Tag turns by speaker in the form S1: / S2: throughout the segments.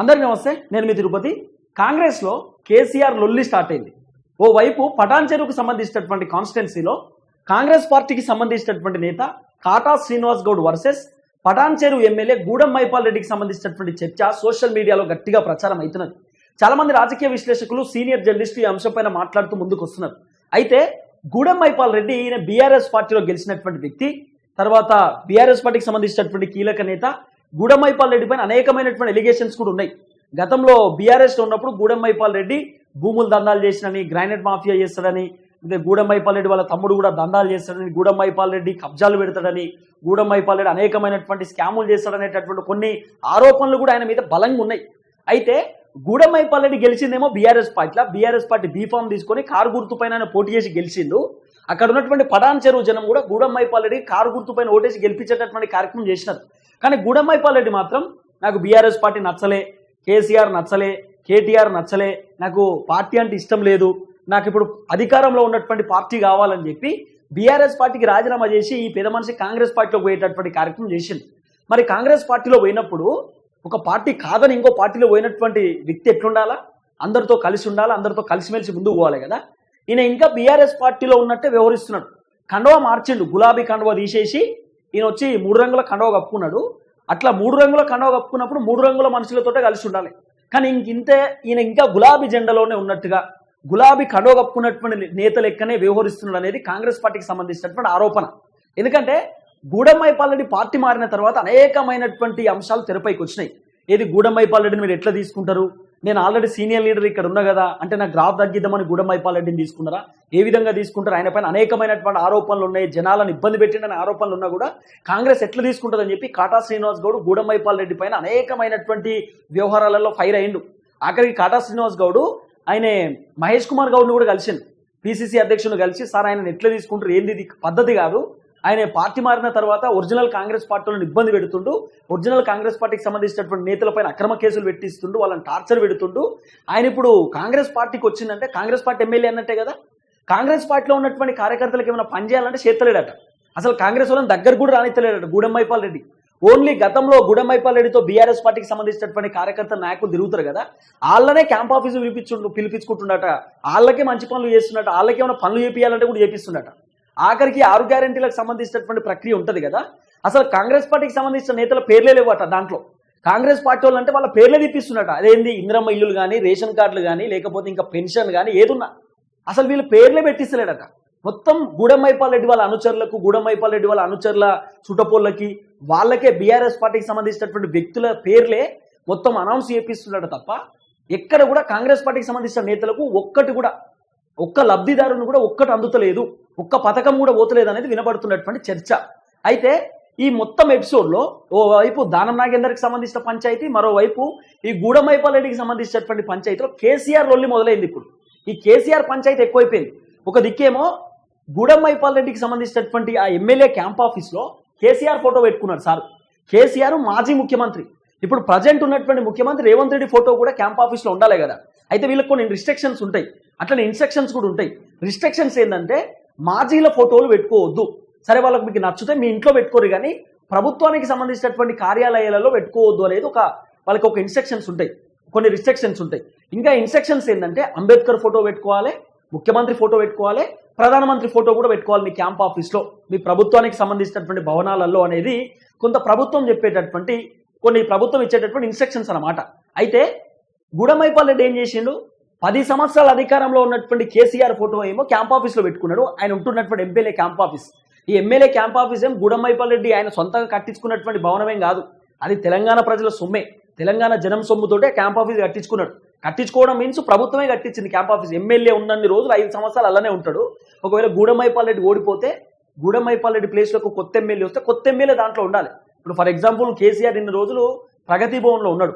S1: అందరికీ నమస్తే నేను మీ తిరుపతి. కాంగ్రెస్లో కేసీఆర్ లొల్లి స్టార్ట్ అయింది. ఓవైపు పటాన్ చెరువుకు సంబంధించినటువంటి కాన్స్టిట్యున్సీలో కాంగ్రెస్ పార్టీకి సంబంధించినటువంటి నేత Kata Srinivas Goud versus Patancheru MLA Gudem Mypal రెడ్డికి సంబంధించినటువంటి చర్చ సోషల్ మీడియాలో గట్టిగా ప్రచారం అవుతున్నది. చాలా మంది రాజకీయ విశ్లేషకులు సీనియర్ జర్నలిస్టులు ఈ అంశంపైన మాట్లాడుతూ ముందుకు వస్తున్నారు అయితే గూడెం మైపాల్ రెడ్డి ఈయన బీఆర్ఎస్ పార్టీలో గెలిచినటువంటి వ్యక్తి తర్వాత బీఆర్ఎస్ పార్టీకి సంబంధించినటువంటి కీలక నేత గూడెంమైపాల్ రెడ్డి పైన అనేకమైనటువంటి ఎలిగేషన్స్ కూడా ఉన్నాయి. గతంలో బీఆర్ఎస్లో ఉన్నప్పుడు గూడెంమైపాల్ రెడ్డి భూములు దందాలు చేసినని గ్రానైట్ మాఫియా చేస్తాడని ఇదే గూడెంమైపాల్ రెడ్డి వాళ్ళ తమ్ముడు కూడా దందాలు చేస్తాడని గూడెంమైపాల్ రెడ్డి కబ్జాలు పెడతాడని గూడెంమైపాల్ రెడ్డి అనేకమైనటువంటి స్కాములు చేస్తాడనేటటువంటి కొన్ని ఆరోపణలు కూడా ఆయన మీద బలంగా ఉన్నాయి. అయితే గూడెంమైపాల్ రెడ్డి గెలిచిందేమో బీఆర్ఎస్ పార్టీలో బీఆర్ఎస్ పార్టీ బీఫామ్ తీసుకొని కారు గుర్తు పైన ఆయన పోటీ చేసి గెలిచిండు. అక్కడ ఉన్నటువంటి పటాన్ చెరువు జనం కూడా గూడెంమైపాల్ రెడ్డి కారు గుర్తు పైన ఓటేసి గెలిపించేటటువంటి కార్యక్రమం చేసినారు. కానీ గూడెంమైపాల్ మాత్రం నాకు బీఆర్ఎస్ పార్టీ నచ్చలే కేసీఆర్ నచ్చలే కేటీఆర్ నచ్చలే నాకు పార్టీ అంటే ఇష్టం లేదు నాకు ఇప్పుడు అధికారంలో ఉన్నటువంటి పార్టీ కావాలని చెప్పి బీఆర్ఎస్ పార్టీకి రాజీనామా చేసి ఈ పెద్ద మనిషి కాంగ్రెస్ పార్టీలో పోయేటటువంటి కార్యక్రమం చేసింది మరి కాంగ్రెస్ పార్టీలో పోయినప్పుడు ఒక పార్టీ కాదని ఇంకో పార్టీలో పోయినటువంటి వ్యక్తి ఎట్లుండాలా? అందరితో కలిసి ఉండాలా? అందరితో కలిసిమెలిసి ముందుకు పోవాలి కదా? ఈయన ఇంకా బీఆర్ఎస్ పార్టీలో ఉన్నట్టే వ్యవహరిస్తున్నాడు. కండవా మార్చిండు గులాబీ కండవ తీసేసి ఈయన వచ్చి మూడు రంగుల కండవ కప్పుకున్నాడు. అట్లా మూడు రంగుల కండవ కప్పుకున్నప్పుడు మూడు రంగుల మనుషులతోటే కలిసి ఉండాలి. కానీ ఇంక ఇంతే ఈయన ఇంకా గులాబీ జెండాలోనే ఉన్నట్టుగా గులాబీ కండవ కప్పుకున్నటువంటి నేత లెక్కనే వ్యవహరిస్తున్నాడు అనేది కాంగ్రెస్ పార్టీకి సంబంధించినటువంటి ఆరోపణ. ఎందుకంటే గూడమ్మైపాలరెడ్డి పార్టీ మారిన తర్వాత అనేకమైనటువంటి అంశాలు తెరపైకి వచ్చినాయి. ఏది గూడమ్మైపాలరెడ్డిని మీరు ఎట్లా తీసుకుంటారు? నేను ఆల్రెడీ సీనియర్ లీడర్ ఇక్కడ ఉన్నా కదా అంటే నాకు గ్రాఫ్ తగ్గిద్దామని గూడెంమైపాల్ రెడ్డిని తీసుకున్నారా? ఏ విధంగా తీసుకుంటారు? ఆయన పైన అనేకమైనటువంటి ఆరోపణలు ఉన్నాయి జనాలను ఇబ్బంది పెట్టిండని ఆరోపణలు ఉన్నా కూడా కాంగ్రెస్ ఎట్లా తీసుకుంటుందని చెప్పి కాటా శ్రీనివాస్ గౌడ్ గూడెంమైపాల్ రెడ్డి పైన అనేకమైనటువంటి వ్యవహారాలలో ఫైర్ అయిండు ఆఖరికి కాటా శ్రీనివాస్ గౌడ్ ఆయన మహేష్ కుమార్ గౌడ్ని కూడా కలిసిండు. పిసిసి అధ్యక్షులు కలిసి సార్ ఆయన ఎట్లా తీసుకుంటారు? ఏంది ఇది? పద్ధతి కాదు. ఆయన పార్టీ మారిన తర్వాత ఒరిజినల్ కాంగ్రెస్ పార్టీలను ఇబ్బంది పెడుతుండు. ఒరిజినల్ కాంగ్రెస్ పార్టీకి సంబంధించినటువంటి నేతలపైన అక్రమ కేసులు పెట్టిస్తుండు. వాళ్ళని టార్చర్ పెడుతుండు. ఆయన ఇప్పుడు కాంగ్రెస్ పార్టీకి వచ్చిందంటే కాంగ్రెస్ పార్టీ ఎమ్మెల్యే అన్నట్టే కదా? కాంగ్రెస్ పార్టీలో ఉన్నటువంటి కార్యకర్తలకు ఏమైనా పని చేయాలంటే అసలు కాంగ్రెస్ వాళ్ళని దగ్గర కూడా రానిత్తలేడట గూడెంమైపాల్ రెడ్డి. ఓన్లీ గతంలో గుడమైపాల్ రెడ్డితో బీఆర్ఎస్ పార్టీకి సంబంధించినటువంటి కార్యకర్త నాయకులు తిరుగుతారు కదా? వాళ్ళనే క్యాంప్ ఆఫీసు పిలిపించు పిలిపించుకుంటున్నట వాళ్ళకే మంచి పనులు చేస్తున్నట్ట వాళ్ళకేమైనా పనులు చేపియాలంటే కూడా చేపిస్తున్నట ఆఖరికి ఆరు గ్యారంటీలకు సంబంధించినటువంటి ప్రక్రియ ఉంటుంది కదా. అసలు కాంగ్రెస్ పార్టీకి సంబంధించిన నేతల పేర్లే లేవట దాంట్లో. కాంగ్రెస్ పార్టీ వాళ్ళు అంటే వాళ్ళ పేర్లే తీపిస్తున్నట అదేంది? ఇందిరమ్మ ఇల్లులు కానీ రేషన్ కార్డులు కానీ లేకపోతే ఇంకా పెన్షన్ కానీ ఏదున్నా. అసలు వీళ్ళు పేర్లే పెట్టిస్తలేడట. మొత్తం గూడెంమైపాల్ రెడ్డి వాళ్ళ అనుచరులకు గూడెంమైపాల్ రెడ్డి వాళ్ళ అనుచరుల చుట్టపోళ్ళకి వాళ్ళకే బీఆర్ఎస్ పార్టీకి సంబంధించినటువంటి వ్యక్తుల పేర్లే మొత్తం అనౌన్స్ చేపిస్తున్నాడు తప్ప ఎక్కడ కూడా కాంగ్రెస్ పార్టీకి సంబంధించిన నేతలకు ఒక్కటి కూడా ఒక్క లబ్ధిదారుని కూడా ఒక్కటి అందుతలేదు. ఒక్క పథకం కూడా పోతలేదు అనేది వినబడుతున్నటువంటి చర్చ. అయితే ఈ మొత్తం ఎపిసోడ్లో ఓవైపు దానం నాగేందర్కి సంబంధించిన పంచాయతీ మరోవైపు ఈ గూడమైపాలరెడ్డికి సంబంధించినటువంటి పంచాయతీలో కేసీఆర్ రొల్లి మొదలైంది ఇప్పుడు. ఈ కేసీఆర్ పంచాయతీ ఎక్కువైపోయింది. ఒక దిక్కేమో గూడమైపాల్ రెడ్డికి సంబంధించినటువంటి ఆ ఎమ్మెల్యే క్యాంప్ ఆఫీస్లో కేసీఆర్ ఫోటో పెట్టుకున్నాడు సార్. కేసీఆర్ మాజీ ముఖ్యమంత్రి. ఇప్పుడు ప్రజెంట్ ఉన్నటువంటి ముఖ్యమంత్రి రేవంత్ రెడ్డి ఫోటో కూడా క్యాంప్ ఆఫీస్లో ఉండాలి కదా. అయితే వీళ్ళకి కొన్ని రిస్ట్రిక్షన్స్ ఉంటాయి. అట్లనే ఇన్స్ట్రక్షన్స్ కూడా ఉంటాయి. రిస్ట్రిక్షన్స్ ఏంటంటే మాజీల ఫోటోలు పెట్టుకోవద్దు. సరే వాళ్ళకి మీకు నచ్చితే మీ ఇంట్లో పెట్టుకోరు కానీ ప్రభుత్వానికి సంబంధించినటువంటి కార్యాలయాలలో పెట్టుకోవద్దు అనేది ఒక వాళ్ళకి ఒక ఇన్స్ట్రక్షన్స్ ఉంటాయి. కొన్ని రిస్ట్రిక్షన్స్ ఉంటాయి. ఇంకా ఇన్స్ట్రక్షన్స్ ఏంటంటే అంబేద్కర్ ఫోటో పెట్టుకోవాలి ముఖ్యమంత్రి ఫోటో పెట్టుకోవాలి ప్రధానమంత్రి ఫోటో కూడా పెట్టుకోవాలి మీ క్యాంప్ ఆఫీస్లో. మీ ప్రభుత్వానికి సంబంధించినటువంటి భవనాలలో అనేది కొంత ప్రభుత్వం చెప్పేటటువంటి కొన్ని ప్రభుత్వం ఇచ్చేటటువంటి ఇన్స్ట్రక్షన్స్ అన్నమాట. అయితే గుడమైపాల్ రెడ్డి ఏం చేసిండు? పది సంవత్సరాల అధికారంలో ఉన్నటువంటి కేసీఆర్ ఫోటో ఏమో క్యాంప్ ఆఫీస్లో పెట్టుకున్నాడు. ఆయన ఉంటున్నటువంటి ఎమ్మెల్యే క్యాంప్ ఆఫీస్. ఈ ఎమ్మెల్యే క్యాంప్ ఆఫీస్ ఏం గుడమైపాల్ రెడ్డి ఆయన సొంతంగా కట్టించుకున్నటువంటి భవనమేం కాదు. అది తెలంగాణ ప్రజల సొమ్మే. తెలంగాణ జనం సొమ్ముతోటే క్యాంప్ ఆఫీస్ కట్టించుకున్నాడు. కట్టించుకోవడం మీన్స్ ప్రభుత్వమే కట్టించింది క్యాంప్ ఆఫీస్. ఎమ్మెల్యే ఉన్నన్ని రోజులు ఐదు సంవత్సరాలు అలానే ఉంటాడు. ఒకవేళ గూడమైపాల్ రెడ్డి ఓడిపోతే గూడమైపాల్ రెడ్డి ప్లేస్లో ఒక కొత్త ఎమ్మెల్యే వస్తే కొత్త ఎమ్మెల్యే దాంట్లో ఉండాలి. ఇప్పుడు ఫర్ ఎగ్జాంపుల్ కేసీఆర్ ఇన్ని రోజులు ప్రగతి భవన్లో ఉన్నాడు.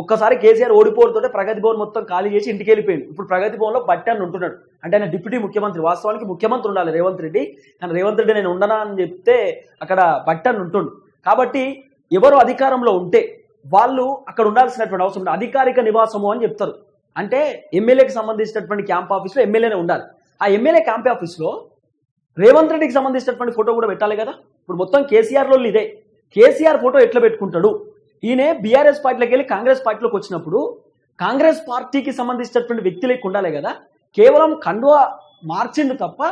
S1: ఒక్కసారి కేసీఆర్ ఓడిపోతుంటే ప్రగతి భవన్ మొత్తం ఖాళీ చేసి ఇంటికి వెళ్ళిపోయింది. ఇప్పుడు ప్రగతి భవన్లో బట్టాన్ని ఉంటున్నాడు. అంటే ఆయన డిప్యూటీ ముఖ్యమంత్రి వాస్తవానికి ముఖ్యమంత్రి ఉండాలి రేవంత్ రెడ్డి. కానీ రేవంత్ రెడ్డి నేను ఉండనా అని చెప్తే అక్కడ బట్టన్ ఉంటుండు. కాబట్టి ఎవరు అధికారంలో ఉంటే వాళ్ళు అక్కడ ఉండాల్సినటువంటి అవసరం అధికారిక నివాసము అని చెప్తారు. అంటే ఎమ్మెల్యేకి సంబంధించినటువంటి క్యాంప్ ఆఫీస్లో ఎమ్మెల్యేనే ఉండాలి. ఆ ఎమ్మెల్యే క్యాంప్ ఆఫీస్లో రేవంత్ రెడ్డికి సంబంధించినటువంటి ఫోటో కూడా పెట్టాలి కదా? ఇప్పుడు మొత్తం కేసీఆర్లో ఇదే. కేసీఆర్ ఫోటో ఎట్లా పెట్టుకుంటాడు? ఈయన బీఆర్ఎస్ పార్టీలోకి వెళ్ళి కాంగ్రెస్ పార్టీలోకి వచ్చినప్పుడు కాంగ్రెస్ పార్టీకి సంబంధించినటువంటి వ్యక్తి లేక ఉండాలి కదా. కేవలం కండువా మార్చింది తప్ప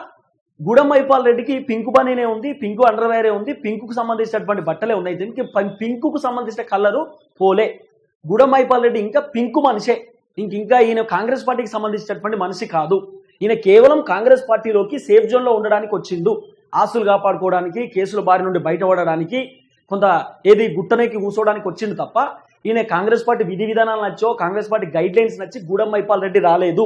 S1: గూడెం రెడ్డికి పింకు బనీనే ఉంది పింకు అండర్వేరే ఉంది పింకుకు సంబంధించినటువంటి బట్టలే ఉన్నాయి. దీనికి పం- పింకుకు సంబంధించిన కలరు పోలే. గూడెం రెడ్డి ఇంకా పింకు మనిషే. ఇంక ఇంకా ఈయన కాంగ్రెస్ పార్టీకి సంబంధించినటువంటి మనిషి కాదు. ఈయన కేవలం కాంగ్రెస్ పార్టీలోకి సేఫ్ జోన్లో ఉండడానికి వచ్చిండు. ఆస్తులు కాపాడుకోవడానికి కేసుల బారి నుండి బయటపడడానికి కొంత ఏది గుట్టనేకి కూర్చోవడానికి వచ్చింది తప్ప ఈయన కాంగ్రెస్ పార్టీ విధి విధానాలు నచ్చో కాంగ్రెస్ పార్టీ గైడ్ లైన్స్ నచ్చి గూడెం మైపాల్ రెడ్డి రాలేదు.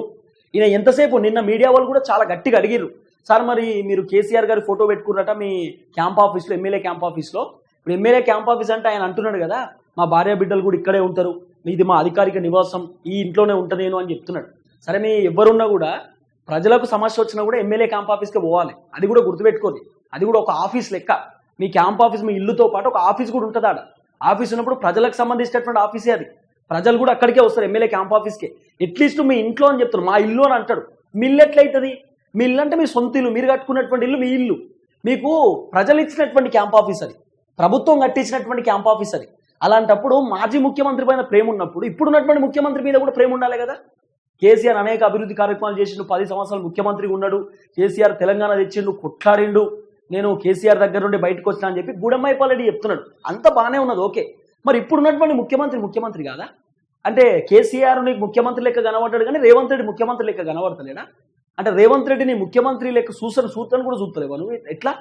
S1: ఈయన ఎంతసేపు నిన్న మీడియా వాళ్ళు కూడా చాలా గట్టిగా అడిగిరు సార్ మరి మీరు కేసీఆర్ గారి ఫోటో పెట్టుకున్నట మీ క్యాంప్ ఆఫీస్లో ఎమ్మెల్యే క్యాంప్ ఆఫీస్లో? ఇప్పుడు ఎమ్మెల్యే క్యాంప్ ఆఫీస్ అంటే ఆయన అంటున్నాడు కదా మా భార్య బిడ్డలు కూడా ఇక్కడే ఉంటారు ఇది మా అధికారిక నివాసం ఈ ఇంట్లోనే ఉంటా నేను అని చెప్తున్నాడు. సరే మీ ఎవరున్నా కూడా ప్రజలకు సమస్య వచ్చినా కూడా ఎమ్మెల్యే క్యాంప్ ఆఫీస్కి పోవాలి. అది కూడా గుర్తుపెట్టుకోదు అది కూడా ఒక ఆఫీస్ లెక్క. మీ క్యాంప్ ఆఫీస్ మీ ఇల్లుతో పాటు ఒక ఆఫీస్ కూడా ఉంటుంది ఆడ. ఆఫీస్ ఉన్నప్పుడు ప్రజలకు సంబంధించినటువంటి ఆఫీసే అది. ప్రజలు కూడా అక్కడికే వస్తారు ఎమ్మెల్యే క్యాంప్ ఆఫీస్కి. అట్లీస్ట్ మీ ఇంట్లో అని చెప్తారు మా ఇల్లు అని అంటాడు మిల్లు ఎట్లయితుంది? మీ ఇల్లు అంటే మీ సొంత ఇల్లు మీరు కట్టుకున్నటువంటి ఇల్లు మీ ఇల్లు. మీకు ప్రజలు ఇచ్చినటువంటి క్యాంప్ ఆఫీస్ అది. ప్రభుత్వం కట్టించినటువంటి క్యాంప్ ఆఫీస్ అది. అలాంటప్పుడు మాజీ ముఖ్యమంత్రి పైన ప్రేమ ఉన్నప్పుడు ఇప్పుడున్నటువంటి ముఖ్యమంత్రి మీద కూడా ప్రేమ ఉండాలి కదా. కేసీఆర్ అనేక అభివృద్ధి కార్యక్రమాలు చేసిండు పది సంవత్సరాలు ముఖ్యమంత్రిగా ఉన్నాడు. కేసీఆర్ తెలంగాణ తెచ్చిండు కొట్లాడిండు. నేను కేసీఆర్ దగ్గర నుండి బయటకు వచ్చినా అని చెప్పి గుడమ్మైపాలరెడ్డి చెప్తున్నాడు. అంత బాగానే ఉన్నది ఓకే. మరి ఇప్పుడున్నటువంటి ముఖ్యమంత్రి ముఖ్యమంత్రి కాదా? అంటే కేసీఆర్ నీకు ముఖ్యమంత్రి లెక్క కనబడ్డాడు కానీ రేవంత్ రెడ్డి ముఖ్యమంత్రి లెక్క కనబడతలేడా? అంటే రేవంత్ రెడ్డిని ముఖ్యమంత్రి లెక్క చూసిన సూత్రను కూడా చూస్తలేవు నువ్వు? ఎట్లా?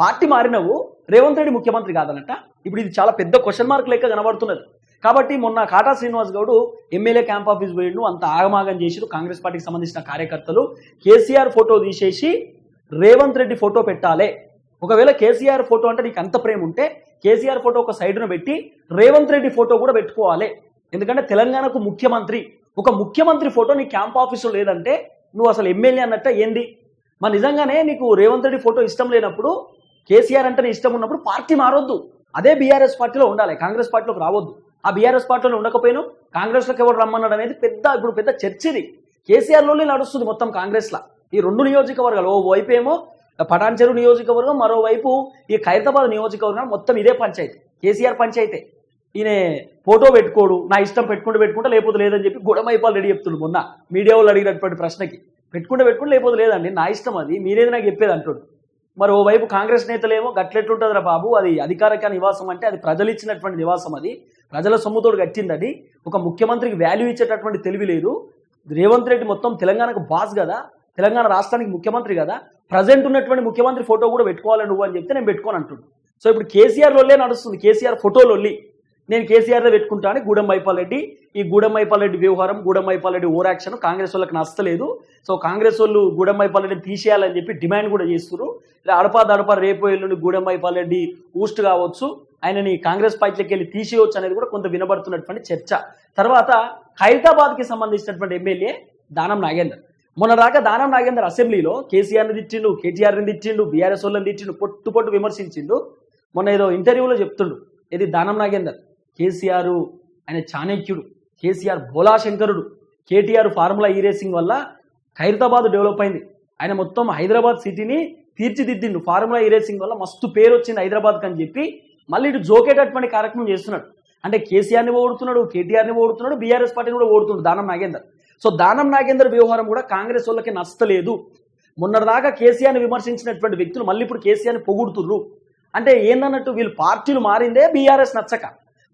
S1: పార్టీ మారినవు రేవంత్ రెడ్డి ముఖ్యమంత్రి కాదనట ఇప్పుడు ఇది చాలా పెద్ద క్వశ్చన్ మార్క్ లెక్క కనబడుతున్నది. కాబట్టి మొన్న Kata Srinivas Goud MLA camp office పోయిండు అంత ఆగమాగం చేసిరు కాంగ్రెస్ పార్టీకి సంబంధించిన కార్యకర్తలు. కేసీఆర్ ఫోటో తీసేసి రేవంత్ రెడ్డి ఫోటో పెట్టాలే. ఒకవేళ కేసీఆర్ ఫోటో అంటే నీకు అంత ప్రేమ ఉంటే కేసీఆర్ ఫోటో ఒక సైడ్ను పెట్టి రేవంత్ రెడ్డి ఫోటో కూడా పెట్టుకోవాలి. ఎందుకంటే తెలంగాణకు ముఖ్యమంత్రి. ఒక ముఖ్యమంత్రి ఫోటో నీ క్యాంప్ ఆఫీసులో లేదంటే నువ్వు అసలు ఎమ్మెల్యే అన్నట్ట ఏంది? మరి నిజంగానే నీకు రేవంత్ రెడ్డి ఫోటో ఇష్టం లేనప్పుడు కేసీఆర్ అంటే నీ ఇష్టం ఉన్నప్పుడు పార్టీ మారొద్దు. అదే బీఆర్ఎస్ పార్టీలో ఉండాలి. కాంగ్రెస్ పార్టీలోకి రావద్దు. ఆ బీఆర్ఎస్ పార్టీలో ఉండకపోయినా కాంగ్రెస్లోకి ఎవరు రమ్మన్నాడు అనేది పెద్ద ఇప్పుడు పెద్ద చర్చ ఇది. కేసీఆర్లోనే నడుస్తుంది మొత్తం కాంగ్రెస్లో. ఈ రెండు నియోజకవర్గాలు ఓ వైపు ఏమో పటాన్ చెరువు నియోజకవర్గం మరోవైపు ఈ ఖైరతాబాద్ నియోజకవర్గం మొత్తం ఇదే పంచాయతీ కేసీఆర్ పంచాయతీ. ఈయన ఫోటో పెట్టుకోడు నా ఇష్టం పెట్టుకుంటే పెట్టుకుంటా లేకపోతే లేదని చెప్పి గుడమైపాలు రెడీ చెప్తుండు మొన్న. మీడియా వాళ్ళు అడిగినటువంటి ప్రశ్నకి. పెట్టుకుంటే పెట్టుకుంటే లేకపోతే లేదండి నా ఇష్టం అది మీరేది నాకు చెప్పేది అంటుడు. మరి ఓవైపు కాంగ్రెస్ నేతలేమో గట్లెట్లుంటుందిరా బాబు అది అధికారిక నివాసం అంటే అది ప్రజలు ఇచ్చినటువంటి నివాసం అది. ప్రజల సొమ్ముతోడు కట్టింది అది. ఒక ముఖ్యమంత్రికి వాల్యూ ఇచ్చేటటువంటి తెలివి లేదు. రేవంత్ రెడ్డి మొత్తం తెలంగాణకు బాస్ కదా. తెలంగాణ రాష్ట్రానికి ముఖ్యమంత్రి కదా ప్రజెంట్ ఉన్నటువంటి ముఖ్యమంత్రి ఫోటో కూడా పెట్టుకోవాలి నువ్వు అని చెప్తే నేను పెట్టుకోను అంటుడు. సో ఇప్పుడు కేసీఆర్ లొల్లే నడుస్తుంది కేసీఆర్ ఫోటోలో నేను కేసీఆర్ పెట్టుకుంటా అని గూడెం రెడ్డి ఈ గూడెం రెడ్డి వ్యవహారం గూడెం మైపాల్ రెడ్డి ఓవర్ యాక్షన్ కాంగ్రెస్ వాళ్ళకి నచ్చలేదు. సో కాంగ్రెస్ వాళ్ళు గూడెం మైపాల్ రెడ్డిని తీసేయాలని చెప్పి డిమాండ్ కూడా చేస్తున్నారు ఇలా అడపా దడపా రేపు ఎల్లుండి గూడెం రెడ్డి ఊస్ట్ కావచ్చు ఆయనని కాంగ్రెస్ పార్టీలోకి వెళ్ళి తీసేయవచ్చు అనేది కూడా కొంత వినబడుతున్నటువంటి చర్చ. తర్వాత ఖైరతాబాద్కి సంబంధించినటువంటి ఎమ్మెల్యే దానం నాగేందర్. మొన్న దాకా దానం నాగేందర్ అసెంబ్లీలో కేసీఆర్ని తిట్టిండు కేటీఆర్ని తిట్టిండు బీఆర్ఎస్ వాళ్ళని తిట్టిండు పొట్టు పొట్టు విమర్శించిండు. మొన్న ఏదో ఇంటర్వ్యూలో చెప్తుండు ఇది దానం నాగేందర్ కేసీఆర్ ఆయన చాణక్యుడు కేసీఆర్ భోలాశంకరుడు కేటీఆర్ ఫార్ములా ఈ రేసింగ్ వల్ల ఖైరతాబాద్ డెవలప్ అయింది. ఆయన మొత్తం హైదరాబాద్ సిటీని తీర్చిదిద్దిండు. ఫార్ములా ఈ రేసింగ్ వల్ల మస్తు పేరు వచ్చింది హైదరాబాద్కి అని చెప్పి మళ్ళీ ఇటు జోకేటటువంటి కార్యక్రమం చేస్తున్నాడు. అంటే కేసీఆర్ని ఓడుతున్నాడు కేటీఆర్ని ఓడుతున్నాడు బీఆర్ఎస్ పార్టీని కూడా ఓడుతున్నాడు దానం నాగేందర్ సో దానం నాగేందర్ వ్యవహారం కూడా కాంగ్రెస్ వాళ్ళకి నచ్చలేదు. మొన్నటిదాకా కేసీఆర్ని విమర్శించినటువంటి వ్యక్తులు మళ్ళీ ఇప్పుడు కేసీఆర్ని పొగుడుతుర్రు. అంటే ఏందన్నట్టు వీళ్ళు పార్టీలు మారిందే బీఆర్ఎస్ నచ్చక.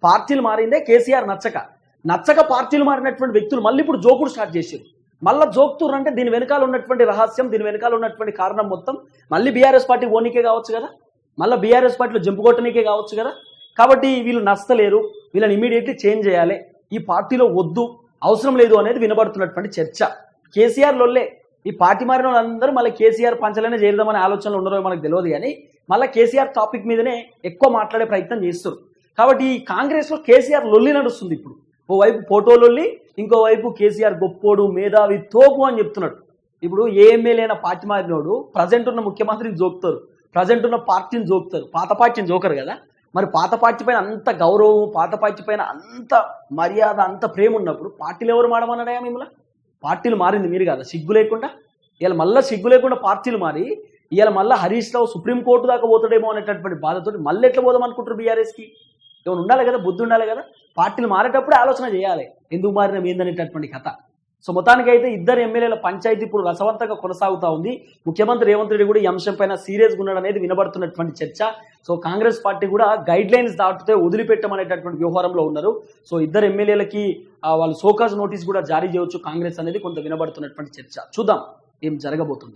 S1: పార్టీలు మారిందే కేసీఆర్ నచ్చక. నచ్చక పార్టీలు మారినటువంటి వ్యక్తులు మళ్ళీ ఇప్పుడు జోకుడు స్టార్ట్ చేశారు. మళ్ళీ జోక్తురు అంటే దీని వెనకాల ఉన్నటువంటి రహస్యం దీని వెనకాల ఉన్నటువంటి కారణం మొత్తం మళ్ళీ బీఆర్ఎస్ పార్టీ ఓనికే కావచ్చు కదా? మళ్ళీ బీఆర్ఎస్ పార్టీలో జంపుకొట్టనికే కావచ్చు కదా? కాబట్టి వీళ్ళు నచ్చలేరు. వీళ్ళని ఇమీడియట్లీ చేంజ్ చేయాలి. ఈ పార్టీలో వద్దు. అవసరం లేదు అనేది వినబడుతున్నటువంటి చర్చ. కేసీఆర్ లొల్లే. ఈ పార్టీ మారిన వాళ్ళందరూ మళ్ళీ కేసీఆర్ పంచలనే చేద్దామనే ఆలోచనలు ఉండరో మనకు తెలియదు కానీ మళ్ళీ కేసీఆర్ టాపిక్ మీదనే ఎక్కువ మాట్లాడే ప్రయత్నం చేస్తారు కాబట్టి ఈ కాంగ్రెస్లో కేసీఆర్ లొల్లి నడుస్తుంది ఇప్పుడు. ఓవైపు ఫోటో లొల్లి ఇంకోవైపు కేసీఆర్ గొప్పోడు మేధావి తోపు అని చెప్తున్నాడు. ఇప్పుడు ఏ ఎమ్మెల్యేనా పార్టీ మారినోడు ప్రజెంట్ ఉన్న ముఖ్యమంత్రిని జోకుతారు. ప్రజెంట్ ఉన్న పార్టీని జోకుతారు. పాత పార్టీని జోకరు కదా. మరి పాత పార్టీ పైన అంత గౌరవం పాత పార్టీ పైన అంత మర్యాద అంత ప్రేమ ఉన్నప్పుడు పార్టీలు ఎవరు మాడమన్నాడా మిమ్మల్ని? పార్టీలు మారింది మీరు కదా. సిగ్గు లేకుండా ఇలా మళ్ళీ సిగ్గు లేకుండా పార్టీలు మారి ఇవాళ మళ్ళీ హరీష్ రావు సుప్రీంకోర్టు దాకా పోతాడేమో అనేటటువంటి బాధతో మళ్ళీ ఎట్లా పోదాం అనుకుంటారు బీఆర్ఎస్కి? ఏమైనా ఉండాలి కదా? బుద్ధి ఉండాలి కదా? పార్టీలు మారేటప్పుడు ఆలోచన చేయాలి. ఎందుకు మారిన ఏందనేటటువంటి కథ. సో మొత్తానికి అయితే ఇద్దరు ఎమ్మెల్యేల పంచాయతీ ఇప్పుడు రసవంతంగా కొనసాగుతా ఉంది. ముఖ్యమంత్రి రేవంత్ రెడ్డి కూడా ఈ అంశం పైన సీరియస్గా ఉన్నాడు అనేది వినబడుతున్నటువంటి చర్చ. సో కాంగ్రెస్ పార్టీ కూడా గైడ్ లైన్స్ దాటితే వదిలిపెట్టమనేటటువంటి వ్యవహారంలో ఉన్నారు. సో ఇద్దరు ఎమ్మెల్యేలకి వాళ్ళు సోకాజ్ నోటీస్ కూడా జారీ చేయవచ్చు కాంగ్రెస్ అనేది కొంత వినబడుతున్నటువంటి చర్చ. చూద్దాం ఏం జరగబోతుంది.